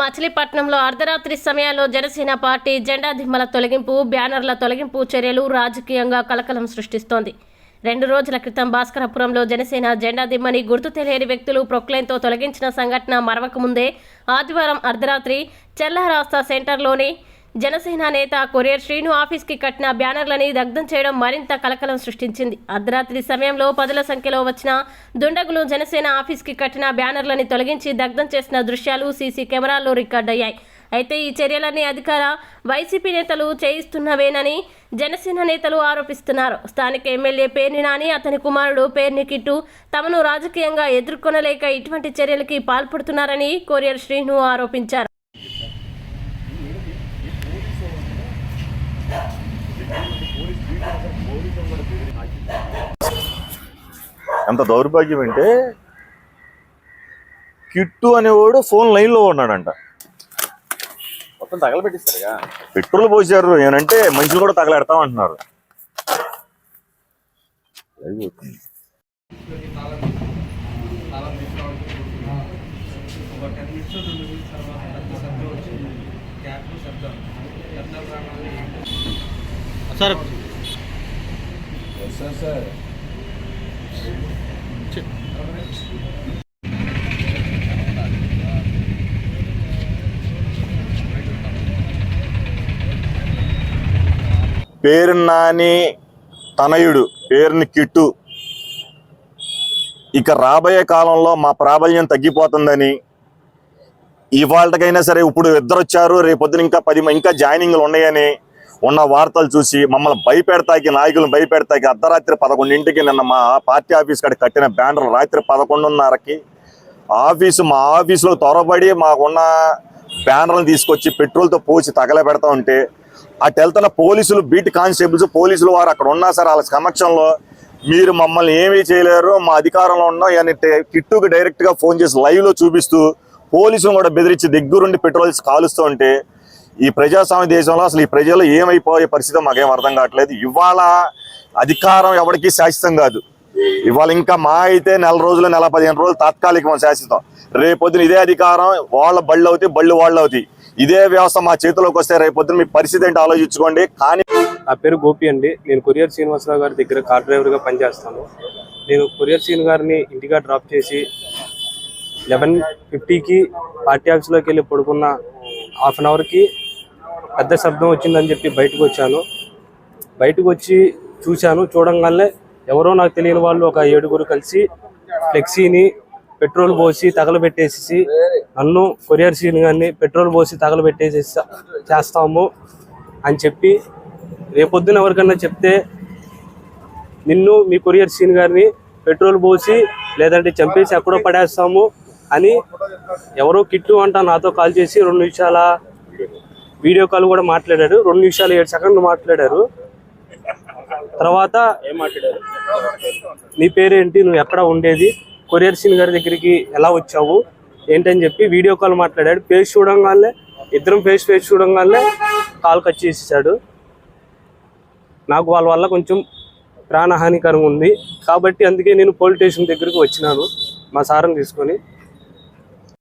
మచిలీపట్నంలో అర్ధరాత్రి సమయాల్లో జనసేన పార్టీ జెండా దిమ్మల తొలగింపు బ్యానర్ల తొలగింపు చర్యలు రాజకీయంగా కలకలం సృష్టిస్తోంది. రెండు రోజుల క్రితం భాస్కరపురంలో జనసేన జెండా దిమ్మని గుర్తు తెలియని వ్యక్తులు ప్రొక్లైన్తో తొలగించిన సంఘటన మరవకముందే ఆదివారం అర్ధరాత్రి చెల్లారాస్తా సెంటర్లోని జనసేన నేత కొరియర్ శ్రీను ఆఫీస్కి కట్టిన బ్యానర్లని దగ్ధం చేయడం మరింత కలకలం సృష్టించింది. అర్ధరాత్రి సమయంలో పదుల సంఖ్యలో వచ్చిన దుండగులు జనసేన ఆఫీస్కి కట్టిన బ్యానర్లని తొలగించి దగ్ధం చేసిన దృశ్యాలు సీసీ కెమెరాల్లో రికార్డయ్యాయి అయితే ఈ చర్యలన్నీ అధికార వైసీపీ నేతలు చేయిస్తున్నవేనని జనసేన నేతలు ఆరోపిస్తున్నారు. స్థానిక ఎమ్మెల్యే పేర్ని నాని అతని కుమారుడు పేర్ని కిట్టు తమను రాజకీయంగా ఎదుర్కొనలేక ఇటువంటి చర్యలకి పాల్పడుతున్నారని కొరియర్ శ్రీను ఆరోపించారు. ఎంత దౌర్భాగ్యం అంటే కిట్టు అనేవాడు ఫోన్ లైన్లో ఉన్నాడంట. మొత్తం తగలబెట్టిస్తారుగా పెట్రోల్ పోసారు ఏమంటే మనుషులు కూడా తగలెడతాం అంటున్నారు సార్ పేరు నాని తనయుడు పేరుని కిట్టు. ఇక రాబోయే కాలంలో మా ప్రాబల్యం తగ్గిపోతుందని ఇవాళకైనా సరే ఇప్పుడు ఇద్దరు వచ్చారు రేపొద్దున ఇంకా పది ఇంకా జాయినింగ్లు ఉన్నాయని ఉన్న వార్తలు చూసి మమ్మల్ని భయపెడతాకి నాయకులను భయపెడతాకి అర్ధరాత్రి పదకొండింటికి నిన్న మా పార్టీ ఆఫీస్ కాడ కట్టిన బ్యానర్ రాత్రి పదకొండున్నరకి ఆఫీసు మా ఆఫీసులో త్వరబడి మాకున్న బ్యానర్లను తీసుకొచ్చి పెట్రోల్తో పోసి తగలబెడతా ఉంటే అటు వెళ్తున్న పోలీసులు బీట్ కానిస్టేబుల్స్ పోలీసులు వారు అక్కడ ఉన్నా సరే వాళ్ళ సమక్షంలో మీరు మమ్మల్ని ఏమీ చేయలేరు మా అధికారంలో ఉన్నాం. అని కిట్టుకు కిట్టుకి ఫోన్ చేసి లైవ్లో చూపిస్తూ పోలీసులు కూడా బెదిరించి దగ్గరుండి పెట్రోల్స్ కాలుస్తూ ఉంటే ఈ ప్రజాస్వామ్య దేశంలో అసలు ఈ ప్రజలు ఏమైపోయే పరిస్థితి మాకేం అర్థం కావట్లేదు. ఇవాళ అధికారం ఎవరికి శాశ్వతం కాదు. ఇవాళ ఇంకా మా అయితే నెల రోజులు నెల పదిహేను రోజులు తాత్కాలికం శాశ్వతం. రేపొద్దున ఇదే అధికారం వాళ్ళ బళ్ళు అవుతాయి బళ్ళు వాళ్ళు అవుతాయి. ఇదే వ్యవస్థ మా చేతిలోకి వస్తే రేపొద్దున మీ పరిస్థితి ఏంటి ఆలోచించుకోండి. కానీ నా పేరు గోపి అండి. నేను కొరియర్ శ్రీనివాసరావు గారి దగ్గర కార్ డ్రైవర్గా పనిచేస్తాను. నేను కొరియర్ శ్రీని గారిని ఇంటిగా డ్రాప్ చేసి లెవెన్ ఫిఫ్టీకి పార్టీ ఆఫీస్లోకి వెళ్ళి పడుకున్న హాఫ్ అన్ అవర్కి పెద్ద శబ్దం వచ్చిందని చెప్పి బయటకు వచ్చాను. బయటకు వచ్చి చూశాను. చూడంగానే ఎవరో నాకు తెలియని వాళ్ళు ఒక ఏడుగురు కలిసి ఫ్లెక్సీని పెట్రోల్ పోసి తగలబెట్టేసి నన్ను కొరియర్ సీన్ గారిని పెట్రోల్ పోసి తగలబెట్టేసి చేస్తాము అని చెప్పి రేపొద్దున ఎవరికన్నా చెప్తే నిన్ను మీ కొరియర్ సీన్ గారిని పెట్రోల్ పోసి లేదంటే చంపేసి ఎక్కడో పడేస్తాము అని ఎవరో కిట్టు అంట నాతో కాల్ చేసి రెండు నిమిషాల వీడియో కాల్ కూడా మాట్లాడారు. రెండు నిమిషాలు ఏడు సెకండ్లు మాట్లాడారు. తర్వాత ఏం మాట్లాడారు? నీ పేరేంటి? నువ్వు ఎక్కడ ఉండేది? కొరియర్ సీన్ గారి దగ్గరికి ఎలా వచ్చావు? ఏంటని చెప్పి వీడియో కాల్ మాట్లాడాడు. ఫేస్ చూడంగానే ఇద్దరం ఫేస్ ఫేస్ చూడంగానే కాల్ కట్ చేసేసాడు. నాకు వాళ్ళ వల్ల కొంచెం ప్రాణహానికరంగా ఉంది. కాబట్టి అందుకే నేను పోలీస్ స్టేషన్ దగ్గరికి వచ్చినాను మా సార్ని తీసుకొని.